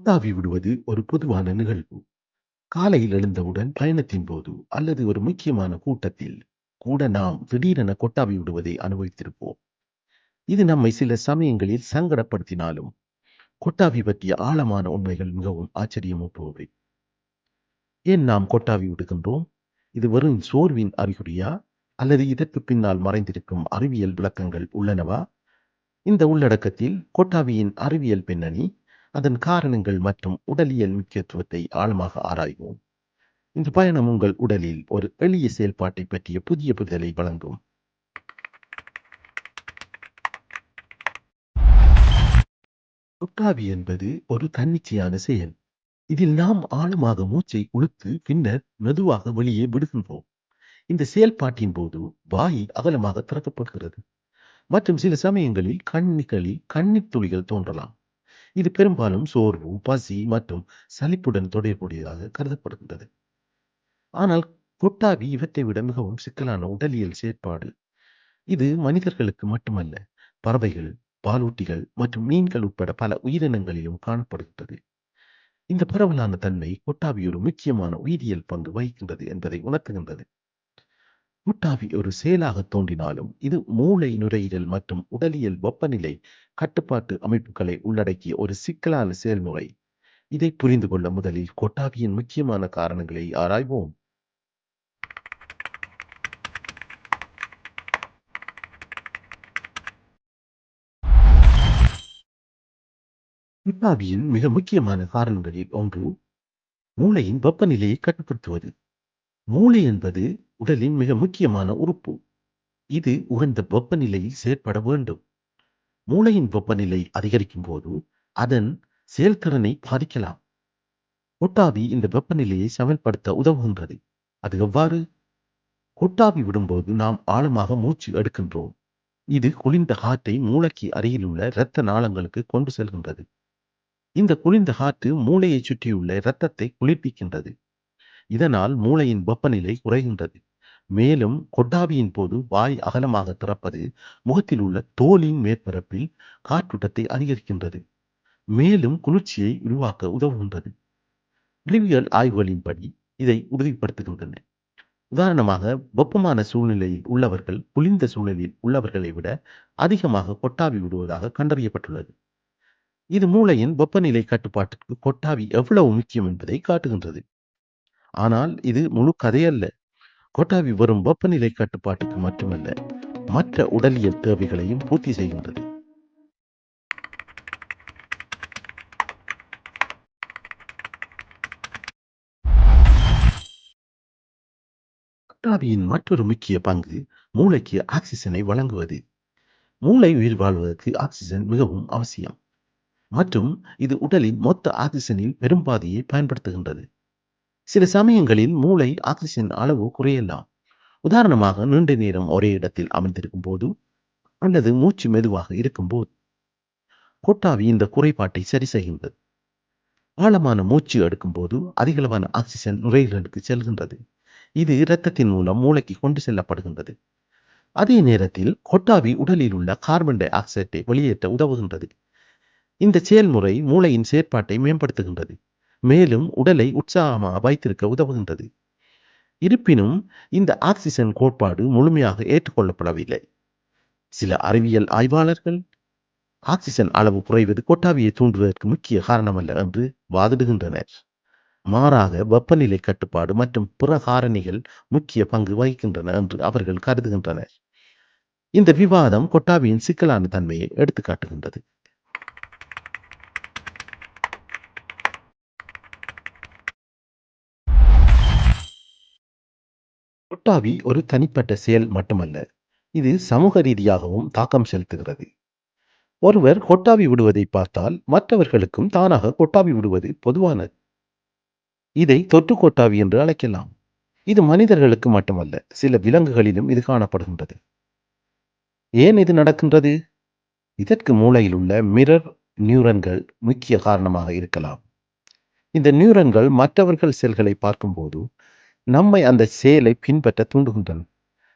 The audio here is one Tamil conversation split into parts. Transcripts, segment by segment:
கொட்டாவி விடுவது ஒரு பொதுவான நிகழ்வு. காலையில் எழுந்தவுடன் பயணத்தின் போது அல்லது ஒரு முக்கியமான கூட்டத்தில் கூட நாம் திடீரென கொட்டாவி விடுவதை அனுபவித்திருப்போம். இது நம்மை சில சமயங்களில் சங்கடப்படுத்தினாலும், கொட்டாவி பற்றிய ஆழமான உண்மைகள் மிகவும் ஆச்சரியமூட்டுபவை. ஏன் நாம் கொட்டாவி விடுகின்றோம்? இது வெறும் சோர்வின் அறிகுறியா? அல்லது இதற்கு பின்னால் மறைந்திருக்கும் அறிவியல் விளக்கங்கள் உள்ளனவா? இந்த உள்ளடக்கத்தில் கொட்டாவியின் அறிவியல் பின்னணி, அதன் காரணங்கள் மற்றும் உடலியல் முக்கியத்துவத்தை ஆழமாக ஆராய்வோம். இந்த பயணம் உங்கள் உடலில் ஒரு எளிய செயல்பாட்டை பற்றிய புதிய புரிதலை வழங்கும். உட்காவி என்பது ஒரு தன்னிச்சையான செயல். இதில் நாம் ஆழமாக மூச்சை உளுத்து பின்னர் மெதுவாக வெளியே விடுகின்றோம். இந்த செயல்பாட்டின் போது வாய் அகலமாக திறக்கப்படுகிறது மற்றும் சில சமயங்களில் கண்களில் கண்ணீர் துளிகள் தோன்றலாம். இது பெரும்பாலும் சோர்வு, பசி மற்றும் சலிப்புடன் தொடர்புடையதாக கருதப்படுகின்றது. ஆனால் கொட்டாவி இவற்றை விட மிகவும் சிக்கலான உடலியல் செயற்பாடு. இது மனிதர்களுக்கு மட்டுமல்ல, பறவைகள், பாலூட்டிகள் மற்றும் மீன்கள் உட்பட பல உயிரினங்களிலும் காணப்படுகின்றது. இந்த பரவலான தன்மை கொட்டாவி ஒரு முக்கியமான உயிரியல் பங்கு வகிக்கின்றது என்பதை உணர்த்துகின்றது. கொட்டாவி ஒரு செயலாக தோன்றினாலும், இது மூளை நுரையீரல் மற்றும் உடலியல் வெப்பநிலை கட்டுப்பாட்டு அமைப்புகளை உள்ளடக்கிய ஒரு சிக்கலான செயல்முறை. இதை புரிந்து கொள்ள முதலில் கொட்டாவியின் முக்கியமான காரணங்களை ஆராய்வோம். கொட்டாவியின் மிக முக்கியமான காரணங்களில் ஒன்று மூளையின் வெப்பநிலையை கட்டுப்படுத்துவது. மூளை என்பது உடலின் மிக முக்கியமான உறுப்பு. இது உகந்த வெப்பநிலையில் செயற்பட வேண்டும். மூளையின் வெப்பநிலை அதிகரிக்கும் போது அதன் செயல்திறனை பாதிக்கலாம். கொட்டாவி இந்த வெப்பநிலையை சமன்படுத்த உதவுகின்றது. அது எவ்வாறு? கொட்டாவி விடும்போது நாம் ஆழமாக மூச்சு எடுக்கின்றோம். இது குளிர்ந்த காற்றை மூளைக்கு அருகிலுள்ள இரத்த நாளங்களுக்கு கொண்டு செல்கின்றது. இந்த குளிர்ந்த காற்று மூளையை சுற்றியுள்ள இரத்தத்தை குளிர்ப்பிக்கின்றது இதனால் மூளையின் வெப்பநிலை குறைகின்றது. மேலும் கொட்டாவியின் போது வாய் அகலமாக திறப்பது முகத்தில் உள்ள தோலின் மேற்பரப்பில் காற்றூட்டத்தை அதிகரிக்கின்றது. மேலும் குளிர்ச்சியை உருவாக்க உதவுகின்றது. அறிவியல் ஆய்வுகளின்படி இதை உறுதிப்படுத்துகின்றன. உதாரணமாக, வெப்பமான சூழ்நிலையில் உள்ளவர்கள் குளிர்ந்த சூழலில் உள்ளவர்களை விட அதிகமாக கொட்டாவி விடுவதாக கண்டறியப்பட்டுள்ளது. இது மூளையின் வெப்பநிலை கட்டுப்பாட்டிற்கு கொட்டாவி எவ்வளவு முக்கியம் என்பதை காட்டுகின்றது. ஆனால் இது முழு கதையல்ல. கோட்டாவி வரும் வெப்பநிலை கட்டுப்பாட்டுக்கு மட்டுமல்ல, மற்ற உடலியல் தேவைகளையும் பூர்த்தி செய்கின்றது. கொட்டாவியின் மற்றொரு முக்கிய பங்கு மூளைக்கு ஆக்சிஜனை வழங்குவது. மூளை உயிர் வாழ்வதற்கு ஆக்சிஜன் மிகவும் அவசியம். மற்றும் இது உடலின் மொத்த ஆக்சிஜனில் பெரும்பாதியை பயன்படுத்துகின்றது. சில சமயங்களில் மூளை ஆக்சிஜன் அளவு குறையலாம். உதாரணமாக நீண்ட நேரம் ஒரே இடத்தில் அமர்ந்திருக்கும் போது அல்லது மூச்சு மெதுவாக இருக்கும்போது. கொட்டாவி இந்த குறைபாட்டை சரி செய்கின்றது. ஆழமான மூச்சு எடுக்கும்போது அதிகளவான ஆக்சிஜன் நுரையீரலுக்கு செல்கின்றது. இது இரத்தத்தின் மூலம் மூளைக்கு கொண்டு செல்லப்படுகின்றது. அதே நேரத்தில் கொட்டாவி உடலில் உள்ள கார்பன் டை ஆக்சைடை வெளியேற்ற உதவுகின்றது. இந்த செயல்முறை மூளையின் செயற்பாட்டை மேம்படுத்துகின்றது. மேலும் உடலை உற்சாகமாக வைத்திருக்க உதவுகின்றது. இருப்பினும் இந்த ஆக்சிஜன் கோட்பாடு முழுமையாக ஏற்றுக்கொள்ளப்படவில்லை. சில அறிவியல் ஆய்வாளர்கள் ஆக்சிஜன் அளவு குறைவது கொட்டாவியை தூண்டுவதற்கு முக்கிய காரணமல்ல என்று வாதிடுகின்றனர். மாறாக வெப்பநிலை கட்டுப்பாடு மற்றும் பிற காரணிகள் முக்கிய பங்கு வகிக்கின்றன என்று அவர்கள் கருதுகின்றனர். இந்த விவாதம் கொட்டாவியின் சிக்கலான தன்மையை எடுத்துக்காட்டுகின்றது. கொட்டாவி ஒரு தனிப்பட்ட செயல் மட்டுமல்ல, இது சமூக ரீதியாகவும் தாக்கம் செலுத்துகிறது. ஒருவர் கொட்டாவி விடுவதை பார்த்தால் மற்றவர்களுக்கும் தானாக கொட்டாவி விடுவது பொதுவானது. இதை தொற்று கொட்டாவி என்று அழைக்கலாம். இது மனிதர்களுக்கு மட்டுமல்ல, சில விலங்குகளிலும் இது காணப்படுகின்றது. ஏன் இது நடக்கின்றது? இதற்கு மூளையில் உள்ள மிரர் நியூரன்கள் முக்கிய காரணமாக இருக்கலாம். இந்த நியூரன்கள் மற்றவர்கள் செல்களை பார்க்கும்போது நம்மை அந்த செயலை பின்பற்ற தூண்டுகின்றன.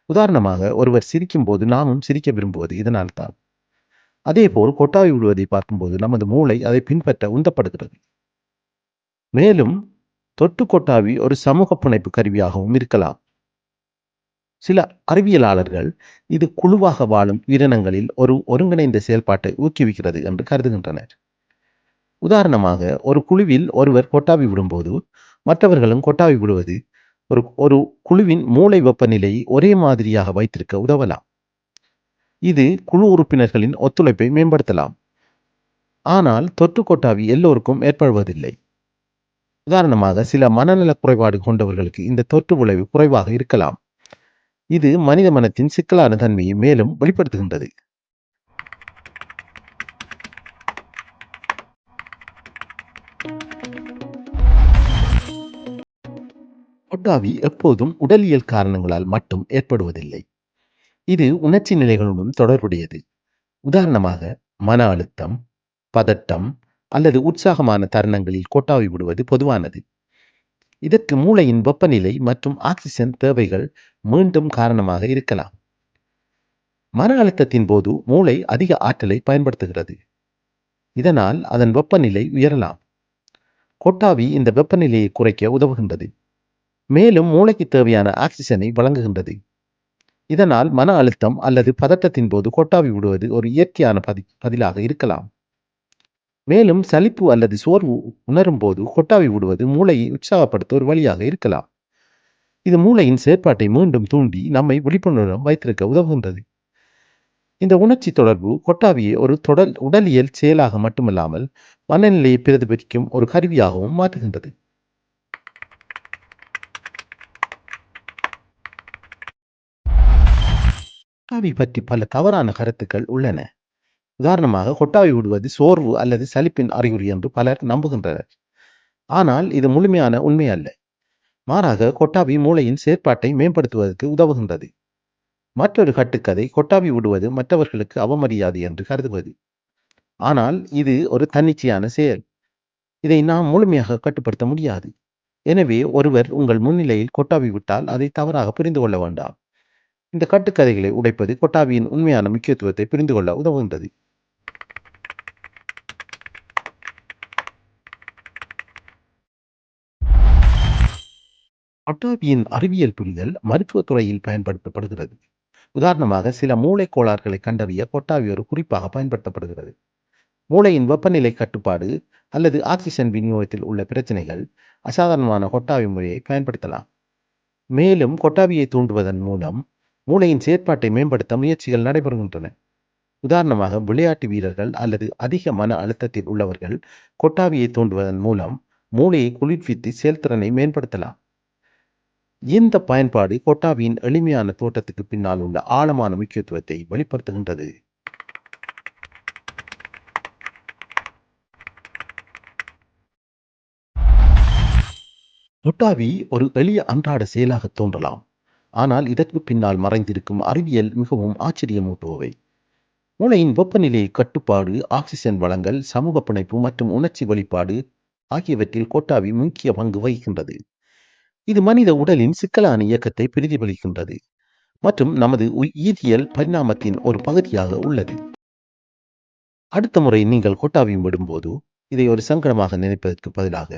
உதாரணமாக, ஒருவர் சிரிக்கும்போது நாமும் சிரிக்க விரும்புவது இதனால்தான். அதேபோல் கொட்டாவி விடுவதை பார்க்கும்போது நமது மூளை அதை பின்பற்ற உந்தப்படுகிறது. மேலும் தொட்டு கொட்டாவி ஒரு சமூக புனைப்பு கருவியாகவும் இருக்கலாம் சில அறிவியலாளர்கள் இது குழுவாக வாழும் உயிரினங்களில் ஒரு ஒருங்கிணைந்த செயல்பாட்டை ஊக்குவிக்கிறது என்று கருதுகின்றனர் உதாரணமாக ஒரு குழுவில் ஒருவர் கொட்டாவி விடும்போது மற்றவர்களும் கொட்டாவி விடுவது ஒரு ஒரு குழுவின் மூளை வெப்பநிலையை ஒரே மாதிரியாக வைத்திருக்க உதவலாம். இது குழு உறுப்பினர்களின் ஒத்துழைப்பை மேம்படுத்தலாம். ஆனால் தொற்றுக்கொட்டாவி எல்லோருக்கும் ஏற்படுவதில்லை. உதாரணமாக சில மனநல குறைபாடு கொண்டவர்களுக்கு இந்த தொற்று விளைவு குறைவாக இருக்கலாம். இது மனித மனத்தின் சிக்கலான தன்மையை மேலும் வெளிப்படுத்துகின்றது. கொட்டாவி எப்போதும் உடலியல் காரணங்களால் மட்டும் ஏற்படுவதில்லை. இது உணர்ச்சி நிலைகளுடன் தொடர்புடையது. உதாரணமாக மன அழுத்தம் பதட்டம் அல்லது உற்சாகமான தருணங்களில் கொட்டாவி விடுவது பொதுவானது. இதற்கு மூளையின் வெப்பநிலை மற்றும் ஆக்சிஜன் தேவைகள் மீண்டும் காரணமாக இருக்கலாம். மன அழுத்தத்தின் போது மூளை அதிக ஆற்றலை பயன்படுத்துகிறது. இதனால் அதன் வெப்பநிலை உயரலாம். கொட்டாவி இந்த வெப்பநிலையை குறைக்க உதவுகின்றது. மேலும் மூளைக்கு தேவையான ஆக்சிஜனை வழங்குகின்றது. இதனால் மன அழுத்தம் அல்லது பதட்டத்தின் போது கொட்டாவி விடுவது ஒரு இயற்கையான பதி பதிலாக இருக்கலாம். மேலும் சலிப்பு அல்லது சோர்வு உணரும் போது கொட்டாவி விடுவது மூளையை உற்சாகப்படுத்த ஒரு வழியாக இருக்கலாம். இது மூளையின் செயற்பாட்டை மீண்டும் தூண்டி நம்மை விழிப்புணர்வு வைத்திருக்க உதவுகின்றது. இந்த உணர்ச்சி தொடர்பு கொட்டாவியை ஒரு தொடர் உடலியல் செயலாக மட்டுமல்லாமல் மனநிலையை பிரதிபலிக்கும் ஒரு கருவியாகவும் மாற்றுகின்றது. கொட்டாவி பற்றி பல தவறான கருத்துக்கள் உள்ளன. உதாரணமாக கொட்டாவி விடுவது சோர்வு அல்லது சலிப்பின் அறிகுறி என்று பலர் நம்புகின்றனர். ஆனால் இது முழுமையான உண்மை அல்ல. மாறாக கொட்டாவி மூளையின் செயற்பாட்டை மேம்படுத்துவதற்கு உதவுகின்றது. மற்றொரு கட்டுக்கதை கொட்டாவி விடுவது மற்றவர்களுக்கு அவமரியாதை என்று கருதுவது. ஆனால் இது ஒரு தன்னிச்சையான செயல். இதை நாம் முழுமையாக கட்டுப்படுத்த முடியாது. எனவே ஒருவர் உங்கள் முன்னிலையில் கொட்டாவி விட்டால் அதை தவறாக புரிந்து கொள்ள வேண்டாம். இந்த கட்டுக்கதைகளை உடைப்பது கொட்டாவியின் உண்மையான முக்கியத்துவத்தை புரிந்து கொள்ள உதவுகின்றது. கொட்டாவியின் அறிவியல் புரிதல் மருத்துவத் துறையில் பயன்படுத்தப்படுகிறது. உதாரணமாக சில மூளை கோளாறுகளை கண்டறிய கொட்டாவி ஒரு குறிப்பாக பயன்படுத்தப்படுகிறது. மூளையின் வெப்பநிலை கட்டுப்பாடு அல்லது ஆக்சிஜன் விநியோகத்தில் உள்ள பிரச்சனைகள் அசாதாரணமான கொட்டாவி முறையை பயன்படுத்தலாம். மேலும் கொட்டாவியை தூண்டுவதன் மூலம் மூளையின் செயற்பாட்டை மேம்படுத்த முயற்சிகள் நடைபெறுகின்றன. உதாரணமாக விளையாட்டு வீரர்கள் அல்லது அதிக மன அழுத்தத்தில் உள்ளவர்கள் கொட்டாவியை தோண்டுவதன் மூலம் மூளையை குளிர்வித்து செயல்திறனை மேம்படுத்தலாம். இந்த பயன்பாடு கொட்டாவியின் எளிமையான தோட்டத்துக்கு பின்னால் உள்ள ஆழமான முக்கியத்துவத்தை வெளிப்படுத்துகின்றது. கொட்டாவி ஒரு எளிய அன்றாட செயலாக தோன்றலாம். ஆனால் இதற்கு பின்னால் மறைந்திருக்கும் அறிவியல் மிகவும் ஆச்சரியமூட்டுபவை. மூளையின் வெப்பநிலை கட்டுப்பாடு ஆக்சிஜன் வளங்கள் சமூக பிணைப்பு மற்றும் உணர்ச்சி வெளிப்பாடு ஆகியவற்றில் கோட்டாவி முக்கிய பங்கு வகிக்கின்றது. இது மனித உடலின் சிக்கலான இயக்கத்தை பிரதிபலிக்கின்றது மற்றும் நமது ஈதியல் பரிணாமத்தின் ஒரு பகுதியாக உள்ளது. அடுத்த முறை நீங்கள் கோட்டாவியம் விடும்போது இதை ஒரு சங்கடமாக நினைப்பதற்கு பதிலாக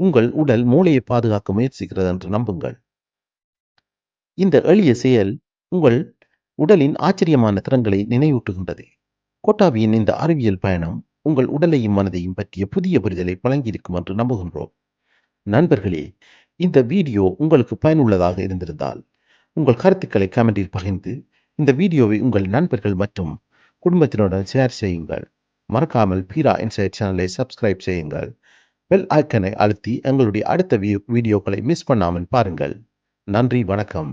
உங்கள் உடல் மூளையை பாதுகாக்க முயற்சிக்கிறது என்று நம்புங்கள். இந்த எளிய செயல் உங்கள் உடலின் ஆச்சரியமான திறன்களை நினைவூட்டுகின்றது. கோட்டாவியின் இந்த அறிவியல் பயணம் உங்கள் உடலையும் மனதையும் பற்றிய புதிய புரிதலை வழங்கியிருக்கும் என்று நம்புகின்றோம். நண்பர்களே இந்த வீடியோ உங்களுக்கு பயனுள்ளதாக இருந்திருந்தால் உங்கள் கருத்துக்களை கமெண்டில் பகிர்ந்து இந்த வீடியோவை உங்கள் நண்பர்கள் மற்றும் குடும்பத்தினுடன் ஷேர் செய்யுங்கள். மறக்காமல் பீரா இன்சைட் சேனலை சப்ஸ்கிரைப் செய்யுங்கள். பெல் ஐக்கனை அழுத்தி எங்களுடைய அடுத்த வீடியோக்களை மிஸ் பண்ணாமல் பாருங்கள். நன்றி வணக்கம்.